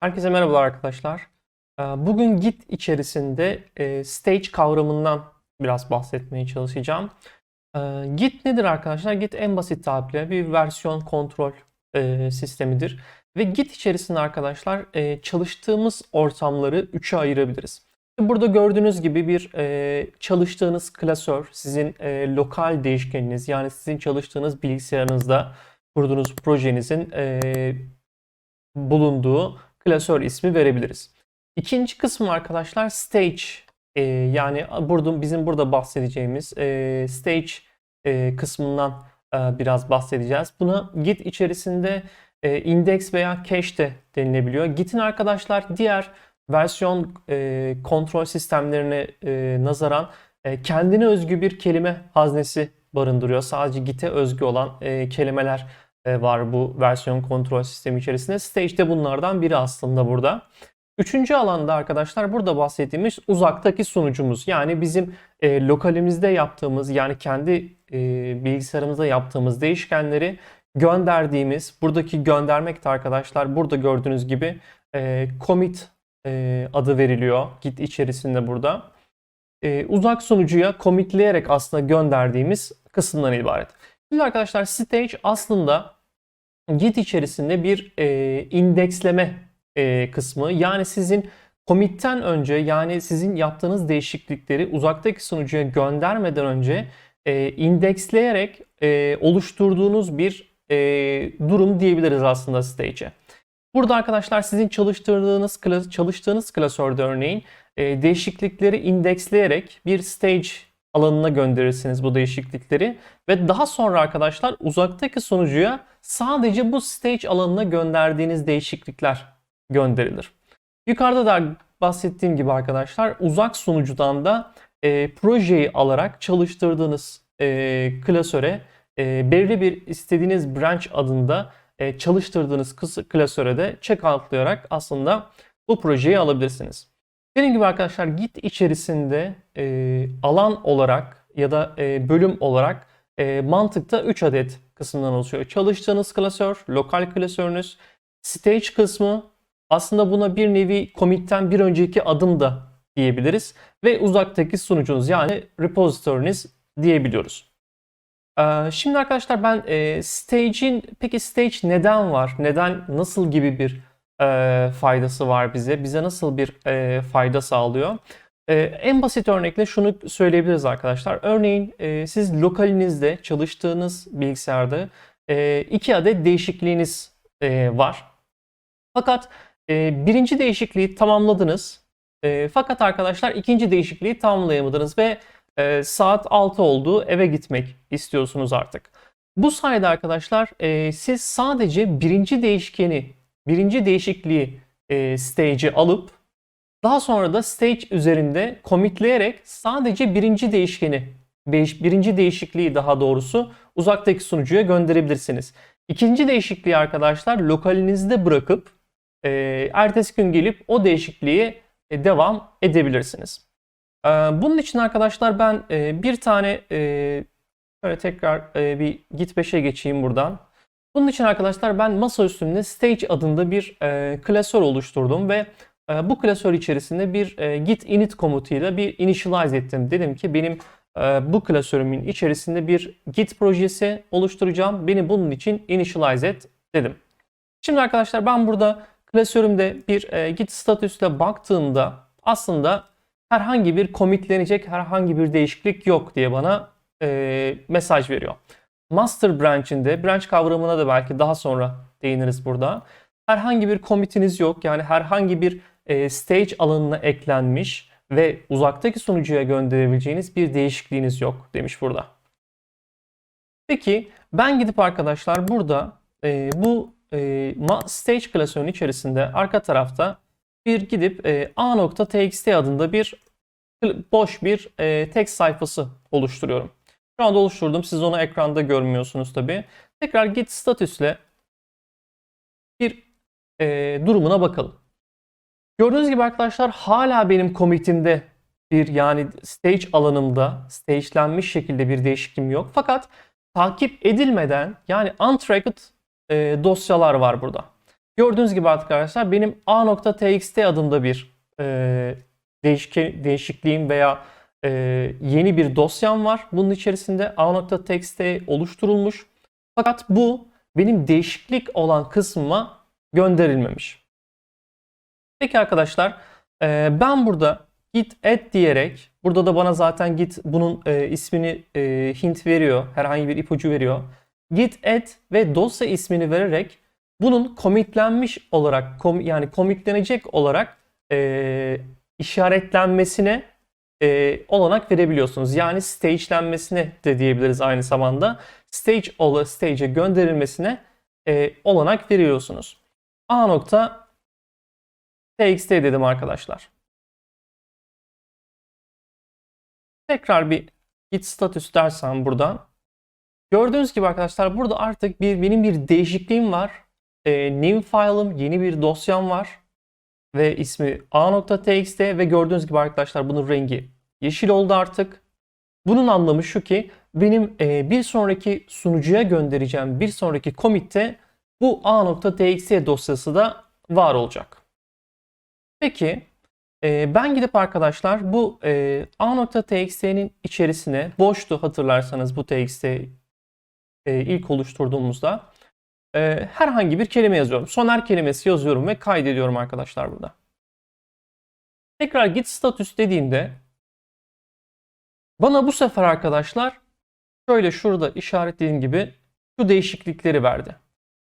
Herkese merhabalar arkadaşlar. Ee, Bugün Git içerisinde e, stage kavramından biraz bahsetmeye çalışacağım. Ee, Git nedir arkadaşlar? Git en basit tabirle bir versiyon kontrol e, sistemidir. Ve Git içerisinde arkadaşlar e, çalıştığımız ortamları üçe ayırabiliriz. Burada gördüğünüz gibi bir çalıştığınız klasör, sizin lokal değişkeniniz yani sizin çalıştığınız bilgisayarınızda kurduğunuz projenizin bulunduğu klasör ismi verebiliriz. İkinci kısmı arkadaşlar stage e, yani burada bizim burada bahsedeceğimiz e, stage e, kısmından e, biraz bahsedeceğiz. Buna Git içerisinde e, index veya cache de denilebiliyor. Git'in arkadaşlar diğer versiyon e, kontrol sistemlerine e, nazaran e, kendine özgü bir kelime haznesi barındırıyor. Sadece Git'e özgü olan e, kelimeler var bu versiyon kontrol sistemi içerisinde. Stage de bunlardan biri aslında burada. Üçüncü alanda arkadaşlar burada bahsettiğimiz uzaktaki sunucumuz. Yani bizim e, lokalimizde yaptığımız yani kendi e, bilgisayarımızda yaptığımız değişkenleri gönderdiğimiz buradaki göndermek de arkadaşlar burada gördüğünüz gibi e, commit e, adı veriliyor Git içerisinde burada. E, uzak sunucuya commitleyerek aslında gönderdiğimiz kısımdan ibaret. Şimdi arkadaşlar stage aslında Git içerisinde bir e, indeksleme e, kısmı. Yani sizin commit'ten önce yani sizin yaptığınız değişiklikleri uzaktaki sunucuya göndermeden önce e, indeksleyerek e, oluşturduğunuz bir e, durum diyebiliriz aslında stage'e. Burada arkadaşlar sizin çalıştırdığınız klas, çalıştığınız klasörde örneğin e, değişiklikleri indeksleyerek bir stage alanına gönderirsiniz bu değişiklikleri ve daha sonra arkadaşlar uzaktaki sunucuya sadece bu stage alanına gönderdiğiniz değişiklikler gönderilir. Yukarıda da bahsettiğim gibi arkadaşlar uzak sunucudan da e, projeyi alarak çalıştırdığınız e, klasöre e, belirli bir istediğiniz branch adında e, çalıştırdığınız klasöre de checkoutlayarak aslında bu projeyi alabilirsiniz. Dediğim gibi arkadaşlar Git içerisinde e, alan olarak ya da e, bölüm olarak e, mantıkta 3 adet kısımdan oluşuyor. Çalıştığınız klasör, lokal klasörünüz, stage kısmı aslında buna bir nevi commit'ten bir önceki adım da diyebiliriz ve uzaktaki sunucunuz yani repository'niz diyebiliyoruz. Ee, şimdi arkadaşlar ben e, stage'in peki stage neden var? Neden nasıl gibi bir e, faydası var bize? Bize nasıl bir e, fayda sağlıyor? E, en basit örnekle şunu söyleyebiliriz arkadaşlar. Örneğin e, siz lokalinizde çalıştığınız bilgisayarda e, iki adet değişikliğiniz e, var. Fakat e, birinci değişikliği tamamladınız. E, fakat arkadaşlar ikinci değişikliği tamamlayamadınız ve e, saat 6 oldu eve gitmek istiyorsunuz artık. Bu sayede arkadaşlar e, siz sadece birinci değişkeni, birinci değişikliği e, stage'e alıp daha sonra da stage üzerinde commitleyerek sadece birinci değişkeni, birinci değişikliği daha doğrusu uzaktaki sunucuya gönderebilirsiniz. İkinci değişikliği arkadaşlar lokalinizde bırakıp e, ertesi gün gelip o değişikliği e, devam edebilirsiniz. E, bunun için arkadaşlar ben e, bir tane e, şöyle tekrar e, bir Git 5'e geçeyim buradan. Bunun için arkadaşlar ben masa üstünde Stage adında bir e, klasör oluşturdum ve e, bu klasör içerisinde bir e, git init komutuyla bir initialize ettim. Dedim ki benim e, bu klasörümün içerisinde bir git projesi oluşturacağım. Beni bunun için initialize et dedim. Şimdi arkadaşlar ben burada klasörümde bir e, git statüsle baktığımda aslında herhangi bir commitlenecek herhangi bir değişiklik yok diye bana e, mesaj veriyor. Master branch'inde branch kavramına da belki daha sonra değiniriz burada. Herhangi bir commit'iniz yok. Yani herhangi bir e, stage alanına eklenmiş ve uzaktaki sunucuya gönderebileceğiniz bir değişikliğiniz yok demiş burada. Peki ben gidip arkadaşlar burada e, bu e, stage klasörünün içerisinde arka tarafta bir gidip e, a.txt adında bir boş bir e, text sayfası oluşturuyorum. Şu anda oluşturdum. Siz onu ekranda görmüyorsunuz tabi. Tekrar git statüsle bir e, durumuna bakalım. Gördüğünüz gibi arkadaşlar hala benim commit'imde bir yani stage alanımda stagelenmiş şekilde bir değişikliğim yok. Fakat takip edilmeden yani untracked e, dosyalar var burada. Gördüğünüz gibi artık arkadaşlar benim a.txt adında bir e, değişke, değişikliğim veya e, yeni bir dosyam var. Bunun içerisinde a.txt oluşturulmuş. Fakat bu benim değişiklik olan kısmıma gönderilmemiş. Peki arkadaşlar e, ben burada git add diyerek burada da bana zaten git bunun e, ismini e, hint veriyor. Herhangi bir ipucu veriyor. Git add ve dosya ismini vererek bunun commitlenmiş olarak kom, yani commitlenecek olarak e, işaretlenmesine e, olanak verebiliyorsunuz. Yani stagelenmesine de diyebiliriz aynı zamanda. Stage ola stage'e gönderilmesine e, olanak veriyorsunuz. A nokta txt dedim arkadaşlar. Tekrar bir git status dersem buradan. Gördüğünüz gibi arkadaşlar burada artık bir benim bir değişikliğim var. E, new file'ım, yeni bir dosyam var. Ve ismi a.txt ve gördüğünüz gibi arkadaşlar bunun rengi yeşil oldu artık. Bunun anlamı şu ki benim e, bir sonraki sunucuya göndereceğim bir sonraki commit'te bu a.txt dosyası da var olacak. Peki e, ben gidip arkadaşlar bu e, a.txt'nin içerisine boştu hatırlarsanız bu txt ilk oluşturduğumuzda e, herhangi bir kelime yazıyorum. Soner kelimesi yazıyorum ve kaydediyorum arkadaşlar burada. Tekrar git status dediğimde bana bu sefer arkadaşlar şöyle şurada işaretlediğim gibi şu değişiklikleri verdi.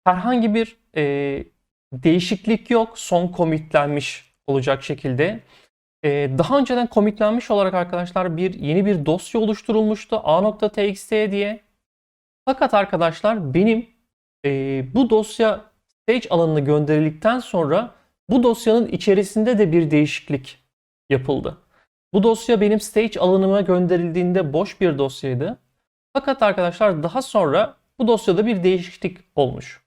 Herhangi bir e, değişiklik yok. Son commitlenmiş olacak şekilde. E, daha önceden commitlenmiş olarak arkadaşlar bir yeni bir dosya oluşturulmuştu a.txt diye. Fakat arkadaşlar benim e, bu dosya stage alanına gönderildikten sonra bu dosyanın içerisinde de bir değişiklik yapıldı. Bu dosya benim stage alanıma gönderildiğinde boş bir dosyaydı. Fakat arkadaşlar daha sonra bu dosyada bir değişiklik olmuş.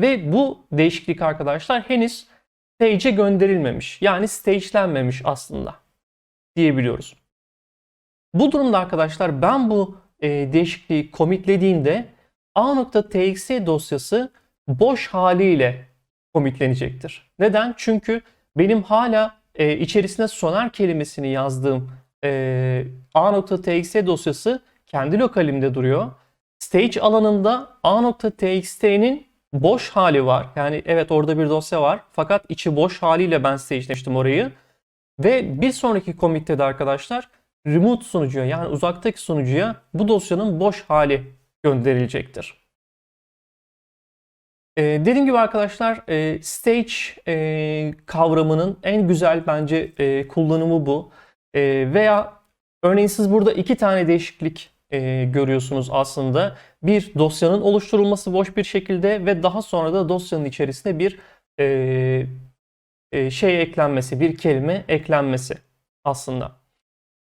Ve bu değişiklik arkadaşlar henüz stage'e gönderilmemiş. Yani stage'lenmemiş aslında diyebiliyoruz. Bu durumda arkadaşlar ben bu e, değişikliği commitlediğimde a.txt dosyası boş haliyle commitlenecektir. Neden? Çünkü benim hala e, içerisine sonar kelimesini yazdığım e, a.txt dosyası kendi lokalimde duruyor. Stage alanında a.txt'nin boş hali var. Yani evet orada bir dosya var. Fakat içi boş haliyle ben stagelemiştim orayı. Ve bir sonraki commit'te de arkadaşlar remote sunucuya yani uzaktaki sunucuya bu dosyanın boş hali gönderilecektir. Ee, dediğim gibi arkadaşlar e, stage e, kavramının en güzel bence e, kullanımı bu. E, veya örneğin siz burada iki tane değişiklik e, görüyorsunuz aslında. Bir dosyanın oluşturulması boş bir şekilde ve daha sonra da dosyanın içerisine bir e, e, şey eklenmesi, bir kelime eklenmesi aslında.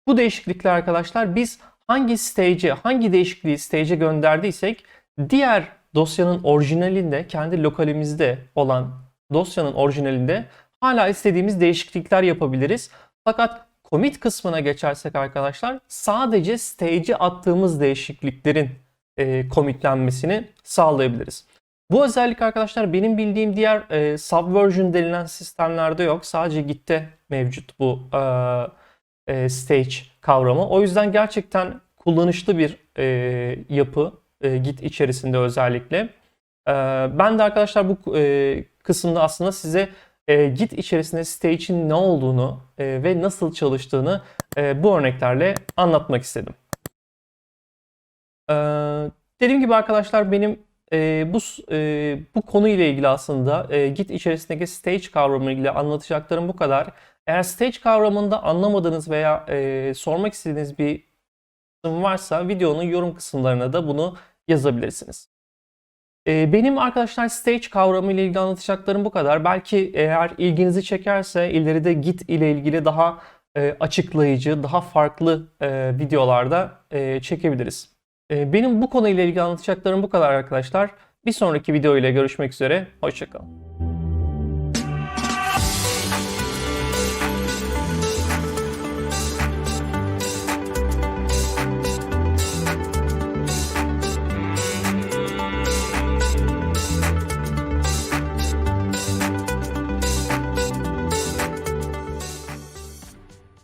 Bu değişiklikler arkadaşlar biz hangi stage'e, hangi değişikliği stage'e gönderdiysek diğer dosyanın orijinalinde, kendi lokalimizde olan dosyanın orijinalinde hala istediğimiz değişiklikler yapabiliriz. Fakat commit kısmına geçersek arkadaşlar sadece stage'e attığımız değişikliklerin e, commitlenmesini sağlayabiliriz. Bu özellik arkadaşlar benim bildiğim diğer e, subversion denilen sistemlerde yok. Sadece Git'te mevcut bu e, e, stage kavramı. O yüzden gerçekten kullanışlı bir e, yapı e, Git içerisinde özellikle. E, ben de arkadaşlar bu e, kısımda aslında size e, Git içerisinde stage'in ne olduğunu e, ve nasıl çalıştığını e, bu örneklerle anlatmak istedim. E, dediğim gibi arkadaşlar benim e, bu e, bu konu ile ilgili aslında e, Git içerisindeki stage kavramı ile anlatacaklarım bu kadar. Eğer stage kavramında anlamadığınız veya e, sormak istediğiniz bir kısım varsa videonun yorum kısımlarına da bunu yazabilirsiniz. E, benim arkadaşlar stage kavramı ile ilgili anlatacaklarım bu kadar. Belki eğer ilginizi çekerse ileride Git ile ilgili daha e, açıklayıcı, daha farklı e, videolarda e, çekebiliriz. E, benim bu konuyla ilgili anlatacaklarım bu kadar arkadaşlar. Bir sonraki video ile görüşmek üzere. Hoşçakalın.